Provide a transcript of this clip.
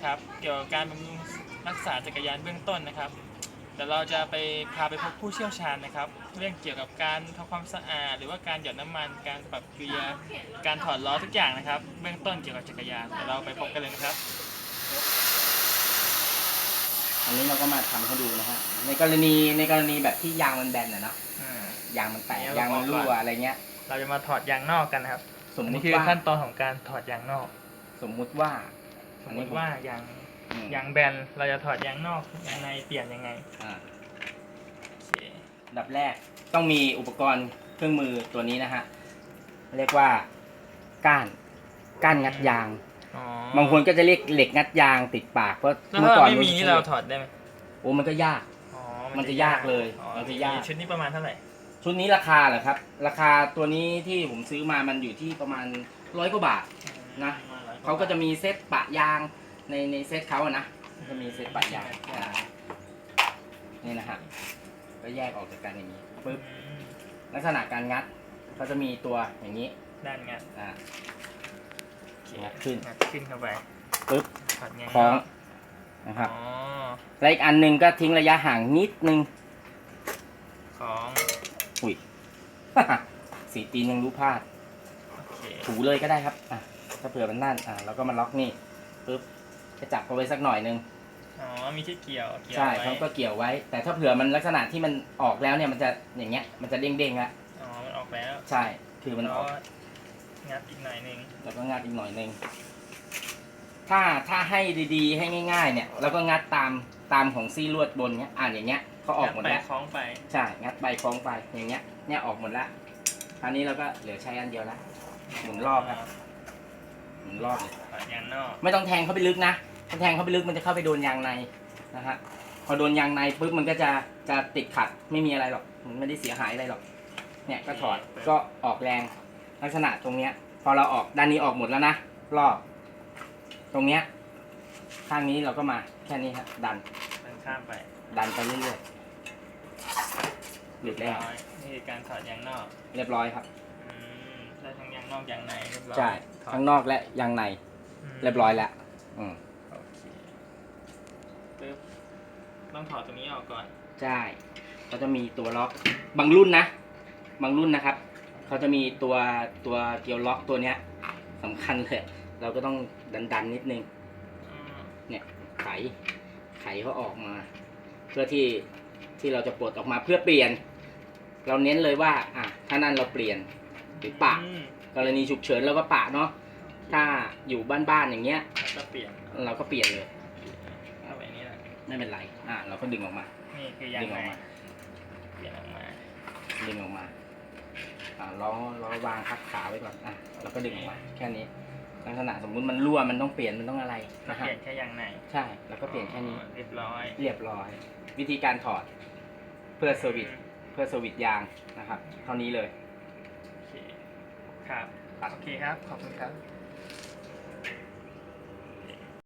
นะครับ เกี่ยวกับการบำรุงรักษาจักรยานเบื้องต้นนะครับแต่เราจะไปพาไปพบผู้เชี่ยวชาญนะครับ เรื่องเกี่ยวกับการทำความสะอาด หรือว่าการหยดน้ำมัน การปรับเกียร์การถอดล้อทุกอย่างนะครับ เบื้องต้นเกี่ยวกับจักรยานเดี๋ยวเราไปพบกันเลยนะครับ อันนี้เราก็มาทำให้ดูนะฮะในกรณีในกรณีแบบที่ยางมันแบนนะเนาะอ่ายางมันแตกเนี่ยยางมันเราบอกรั่ก่วอนอะไรเงี้ย เราจะมาถอดยางนอกกันนะครับสมอันมุนี้ติคือว่าขั้นตอนของการถอดยางนอก สมมุติว่า สมมติว่ายางอืมยางแบนเราจะถอดยางนอกยางในเปลี่ยนยังไงอ่าโอเคอันดับแรกต้องมีอุปกรณ์เครื่องมือตัวนี้นะฮะเรียกว่าก้านก้านงัดยาง อ๋อบางคนก็จะเรียกเหล็กงัดยางติดปากเพราะแล้วเมื่อถ้าก่อนไม่มีนี่เราถอดได้ไหมโอ้มันก็ยาก อ๋อมันจะยากเลยอ๋อมันจะยาก ชุดนี้ประมาณเท่าไหร่ชุดนี้ราคาเหรอครับ ราคาตัวนี้ที่ผมซื้อมามันอยู่ที่ประมาณร้อยกว่าบาทนะ เขาก็จะมีเซตปะยางในในเซตเขาอะนะจะมีเซตปะยางอ่านี่นะฮะก็แยกออกจากกันอย่างนี้ปึ๊บอืมลักษณะการงัดเขาจะมีตัวอย่างนี้ด้านงัดอ่าโอเคงัดขึ้นงัดขึ้นเข้าไปปึ๊บถอดยางคล้องนกนะครับอ๋อและอีกอันหนึ่งก็ทิ้งระยะห่างนิดนึงของอุ้ย สีตีนยังรู้พลาดโอเคถูเลยก็ได้ครับอะ ถ้าเผื่อมันนั่นอะเราก็มาล็อกนี่ปึ๊บจะจับเอาไว้สักหน่อยนึงอ๋อมีที่เกี่ยวเกี่ยวใช่ไว้เขาก็เกี่ยวไว้ แต่ถ้าเผื่อมันลักษณะที่มันออกแล้วเนี่ยมันจะอย่างเงี้ยมันจะเด้งๆละอ๋อมันออกแล้วใช่คือมันออกแล้วงัดอีกหน่อยหนึงแล้วก็งัดอีกหน่อยนึงถ้าถ้าให้ดีๆ ให้ง่าย ๆ เนี่ยเราก็งัดตามตามของซี่ลวดบนเนี้ยอ่านอย่างเงี้ยเขาออกหมดงัแล้วไปคล้องไปใช่งัดใบคล้องไปอย่างเงี้ยเนี่ยออกหมดแล้วคราวนี้เราก็เหลือใช้อันเดียวละหมุนรอบครับ หมุนรอบเลยถอดยางนอกไม่ต้องแทงเข้าไปลึกนะถ้าแทงเข้าไปลึกมันจะเข้าไปโดนยางในนะฮะพอโดนยางในปุ๊บมันก็จะจะติดขัดไม่มีอะไรหรอกมันไม่ได้เสียหายอะไรหรอกเนี่ยก็ถอดก็ออกแรงลักษณะตรงเนี้ย พอเราออกด้านนี้ออกหมดแล้วนะรอบ ตรงเนี้ยข้างนี้เราก็มาแค่นี้ครับดันมันข้ามไปดันไปเรื่อยๆหลุดแล้วร้อยนี่คือการถอดยางนอก เรียบร้อยครับ อืมได้ทั้งยาง นอกยางในเรียบร้อยใช่ถอดข้างนอกและยางในมเรียบร้อยแล้วอืมโอเคปึ๊บต้องถอดตรงนี้ออกก่อน ใช่เขาจะมีตัวล็อกบางรุ่นนะ บางรุ่นนะครับเขาจะมีตัวตัวเกียวล็อกตัวเนี้ยสำคัญเลย เราก็ต้องดันดันๆนิดนึง อืมเนี่ยไขไขเขาออกมา เพื่อที่ที่เราจะปลดออกมาเพื่อเปลี่ยน เราเน้นเลยว่า อะถ้านั่นเราเปลี่ยนหรือปะอืม กรณีฉุกเฉินเราก็ปะเนาะถ้าอยู่บ้านๆอย่างเงี้ย แล้วก็เปลี่ยนเราก็เปลี่ยนเลยเข้าไปนี่แหละไม่เป็นไรอะเราก็ดึงออกมา นี่คือยางดึงอในอกมาเปลี่ยนออกมาดึงออกมาอ่าล้อล้อวางพักขาไว้ก่อนอะเราก็ดึงออกมา แค่นี้ลักษณะสมมุติมันรั่วมันต้องเปลี่ยนมันต้องอะไรก็นะเปฮะลี่ยนแค่ยางในใช่แล้วก็เปลี่ยนแค่นี้อ๋อเรียบร้อยเรียบร้อย วิธีการถอดเพื่อเซอร์วิสเพื่อเซอร์วิสยางนะครับ เท่านี้เลยโอเครับโอเคครับ ขอบคุณครับ